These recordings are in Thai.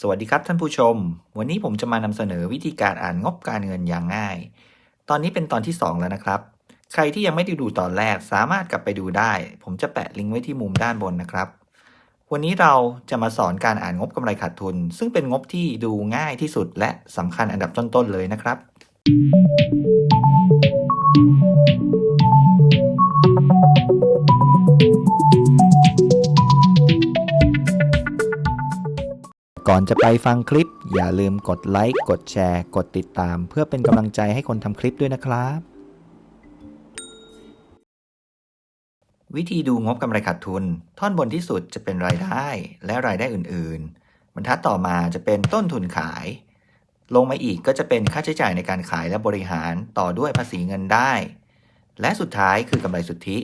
สวัสดีครับท่านผู้ชม วันนี้ผมจะมานำเสนอวิธีการอ่านงบการเงินอย่างง่าย ตอนนี้เป็นตอนที่ 2 แล้วนะครับ ใครที่ยังไม่ได้ดูตอนแรกสามารถกลับไปดูได้ ผมจะแปะลิงก์ไว้ที่มุมด้านบนนะครับ วันนี้เราจะมาสอนการอ่านงบกำไรขาดทุน ซึ่งเป็นงบที่ดูง่ายที่สุดและสำคัญอันดับต้นๆเลยนะครับ ก่อนจะไปฟังคลิป อย่าลืมกดไลค์ กดแชร์ กดติดตาม เพื่อเป็นกำลังใจให้คนทำคลิปด้วยนะครับ วิธีดูงบกำไรขาดทุน ท่อนบนที่สุดจะเป็นรายได้และรายได้อื่น ๆ บรรทัดต่อมาจะเป็นต้นทุนขาย ลงมาอีกก็จะเป็นค่าใช้จ่ายในการขายและบริหารต่อด้วยภาษีเงินได้ และสุดท้ายคือกำไรสุทธิ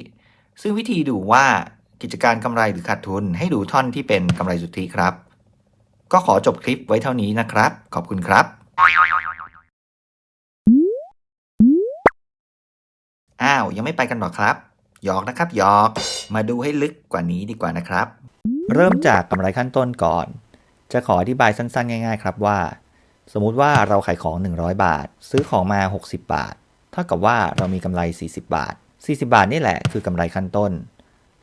ซึ่งวิธีดูว่ากิจการกำไรหรือขาดทุนให้ดูท่อนที่เป็นกำไรสุทธิครับ ก็ขอจบคลิปไว้เท่านี้นะครับ ขอบคุณครับอ้าวยังไม่ไปกันหรอครับหยอกนะครับหยอก มาดูให้ลึกกว่านี้ดีกว่านะครับ เริ่มจากกำไรขั้นต้นก่อน จะขออธิบายสั้นๆ ง่าย ๆ ครับว่า สมมุติว่าเราขายของ 100 บาท ซื้อของมา 60 บาท เท่ากับว่าเรามีกำไร 40 บาท 40 บาทนี่แหละคือกำไรขั้นต้น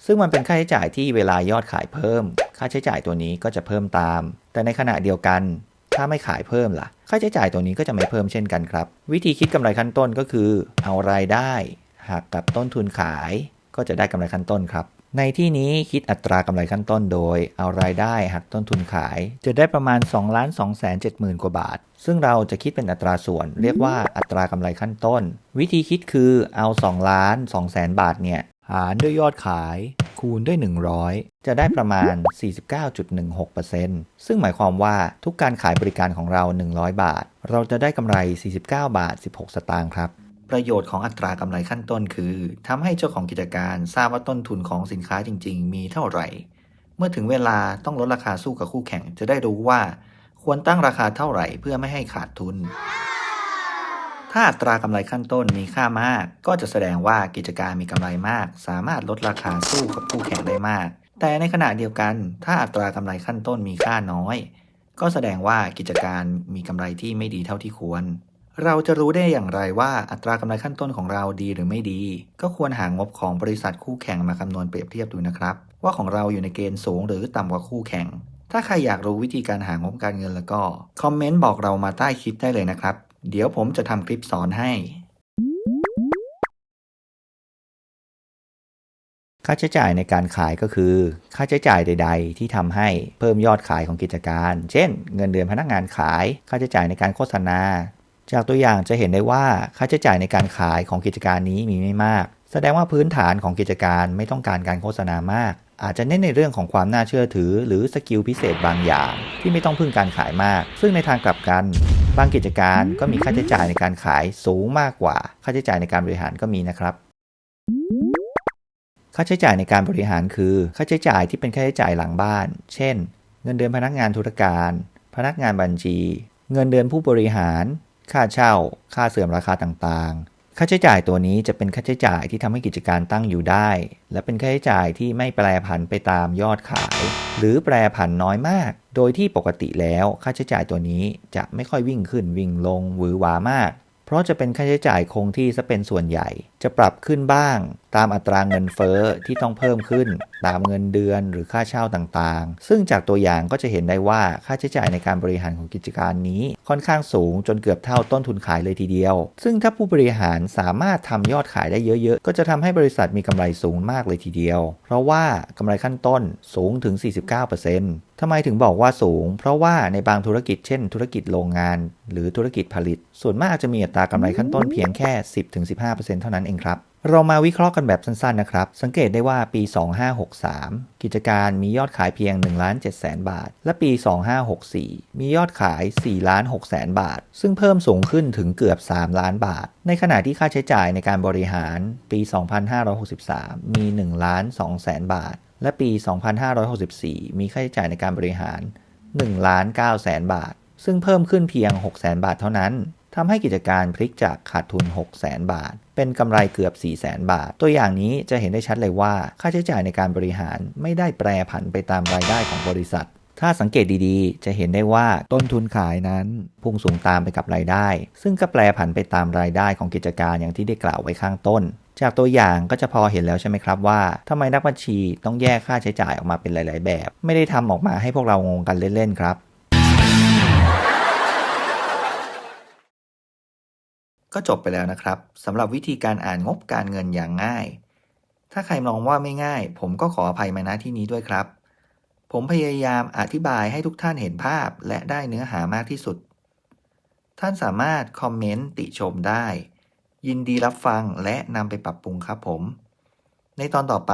ซึ่งมันเป็นค่าใช้จ่ายที่เวลายอดขายเพิ่ม ค่าใช้จ่ายตัวนี้ก็จะเพิ่มตาม แต่ในขณะเดียวกัน ถ้าไม่ขายเพิ่มล่ะ ค่าใช้จ่ายตัวนี้ก็จะไม่เพิ่มเช่นกันครับ วิธีคิดกำไรขั้นต้นก็คือ เอารายได้หักกับต้นทุนขาย ก็จะได้กำไรขั้นต้นครับ ในที่นี้คิดอัตรากำไรขั้นต้นโดย เอารายได้หักต้นทุนขาย จะได้ประมาณ2ล้าน2 7 0 0 0กว่าบาท ซึ่งเราจะคิดเป็นอัตราส่วน เรียกว่าอัตรากำไรขั้นต้น วิธีคิดคือเอา2ล้าน2แสนบาทเนี่ย หารด้วยยอดขายคูณด้วย 100 จะได้ประมาณ 49.16%ซึ่งหมายความว่าทุกการขายบริการของเรา 100 บาท เราจะได้กำไร 49 บาท 16 สตางค์ครับ ประโยชน์ของอัตรากำไรขั้นต้นคือทำให้เจ้าของกิจการทราบว่าต้นทุนของสินค้าจริง ๆ มีเท่าไหร่ เมื่อถึงเวลาต้องลดราคาสู้กับคู่แข่งจะได้รู้ว่า ควรตั้งราคาเท่าไหร่เพื่อไม่ให้ขาดทุน ถ้าอัตรากำไรขั้นต้นมีค่ามาก ก็จะแสดงว่ากิจการมีกำไรมาก สามารถลดราคาสู้กับคู่แข่งได้มาก แต่ในขณะเดียวกัน ถ้าอัตรากำไรขั้นต้นมีค่าน้อย ก็แสดงว่ากิจการมีกำไรที่ไม่ดีเท่าที่ควร เราจะรู้ได้อย่างไรว่าอัตรากำไรขั้นต้นของเราดีหรือไม่ดี ก็ควรหางบของบริษัทคู่แข่งมาคำนวณเปรียบเทียบดูนะครับ ว่าของเราอยู่ในเกณฑ์สูงหรือต่ำกว่าคู่แข่ง ถ้าใครอยากรู้วิธีการหางบการเงินแล้วก็คอมเมนต์บอกเรามาใต้คลิปได้เลยนะครับ เดี๋ยวผมจะทำคลิปสอนให้ ค่าใช้จ่ายในการขายก็คือ ค่าใช้จ่ายใด ๆ ที่ทำให้เพิ่มยอดขายของกิจการ เช่น เงินเดือนพนักงานขาย ค่าใช้จ่ายในการโฆษณา จากตัวอย่างจะเห็นได้ว่าค่าใช้จ่ายในการขายของกิจการนี้มีไม่มาก แสดงว่าพื้นฐานของกิจการไม่ต้องการการโฆษณามาก อาจจะเน้นในเรื่องของความน่าเชื่อถือ หรือสกิลพิเศษบางอย่าง ที่ไม่ต้องพึ่งการขายมาก ซึ่งในทางกลับกัน บางกิจการก็มีค่าใช้จ่ายในการขายสูงมากกว่า ค่าใช้จ่ายในการบริหารก็มีนะครับค่าใช้จ่ายในการบริหารคือค่าใช้จ่ายที่เป็นค่าใช้จ่ายหลังบ้าน เช่น เงินเดือนพนักงานธุรการ พนักงานบัญชี เงินเดือนผู้บริหาร ค่าเช่า ค่าเสื่อมราคาต่าง ค่าใช้จ่ายตัวนี้จะเป็นค่าใช้จ่ายที่ทำให้กิจการตั้งอยู่ได้ และเป็นค่าใช้จ่ายที่ไม่แปรผันไปตามยอดขาย หรือแปรผันน้อยมาก โดยที่ปกติแล้วค่าใช้จ่ายตัวนี้จะไม่ค่อยวิ่งขึ้นวิ่งลงหวือหวามาก เพราะจะเป็นค่าใช้จ่ายคงที่ซะเป็นส่วนใหญ่ จะปรับขึ้นบ้างตามอัตราเงินเฟ้อที่ต้องเพิ่มขึ้น ตามเงินเดือนหรือค่าเช่าต่างๆ ซึ่งจากตัวอย่างก็จะเห็นได้ว่าค่าใช้จ่ายในการบริหารของกิจการนี้ค่อนข้างสูงจนเกือบเท่าต้นทุนขายเลยทีเดียว ซึ่งถ้าผู้บริหารสามารถทำยอดขายได้เยอะๆ ก็จะทำให้บริษัทมีกำไรสูงมากเลยทีเดียว เพราะว่ากำไรขั้นต้นสูงถึง 49%ทำไมถึงบอกว่าสูง เพราะว่าในบางธุรกิจเช่น ธุรกิจโรงงาน หรือธุรกิจผลิต ส่วนมากจะมีอัตรากำไรขั้นต้นเพียงแค่ 10-15%เท่านั้นเองครับ เรามาวิเคราะห์กันแบบสั้นๆนะครับ สังเกตได้ว่าปี 2563 กิจการมียอดขายเพียง1ล้าน7แสนบาท และปี 2564 มียอดขาย4ล้าน6แสนบาท ซึ่งเพิ่มสูงขึ้นถึงเกือบ 3 ล้านบาท ในขณะที่ค่าใช้จ่ายในการบริหารปี 2563 มี1ล้าน2แสนบาท และปี 2564 มีค่าใช้จ่ายในการบริหาร1ล้าน9แสนบาท ซึ่งเพิ่มขึ้นเพียง6แสนบาทเท่านั้น ทำให้กิจการพลิกจากขาดทุน 6 0แสนบาท เป็นกำไรเกือบ4แสนบาท ตัวอย่างนี้จะเห็นได้ชัดเลยว่า ค่าใช้จ่ายในการบริหารไม่ได้แปรผันไปตามรายได้ของบริษัท ถ้าสังเกตดีๆ จะเห็นได้ว่าต้นทุนขายนั้นพุ่งสูงตามไปกับรายได้ ซึ่งก็แปลผันไปตามรายได้ของกิจการอย่างที่ได้กล่าวไว้ข้างต้นจากตัวอย่างก็จะพอเห็นแล้วใช่ไหมครับว่าทำไมนักบัญชีต้องแยกค่าใช้จ่ายออกมาเป็นหลาย ๆ แบบ ไม่ได้ทำออกมาให้พวกเรางงกันเล่น ๆ ครับ ก็จบไปแล้วนะครับสำหรับวิธีการอ่านงบการเงินอย่างง่าย ถ้าใครมองว่าไม่ง่าย ผมก็ขออภัยมาณที่นี้ด้วยครับ ผมพยายามอธิบายให้ทุกท่านเห็นภาพและได้เนื้อหามากที่สุด ท่านสามารถคอมเมนต์ติชมได้ ยินดีรับฟังและนำไปปรับปรุงครับผม ในตอนต่อไป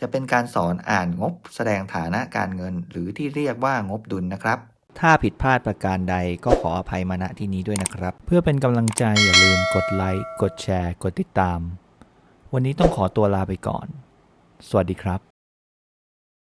จะเป็นการสอนอ่านงบแสดงฐานะการเงิน หรือที่เรียกว่างบดุลนะครับ ถ้าผิดพลาดประการใดก็ขออภัยมาณที่นี้ด้วยนะครับ เพื่อเป็นกำลังใจอย่าลืมกดไลค์กดแชร์ กดติดตาม วันนี้ต้องขอตัวลาไปก่อน สวัสดีครับ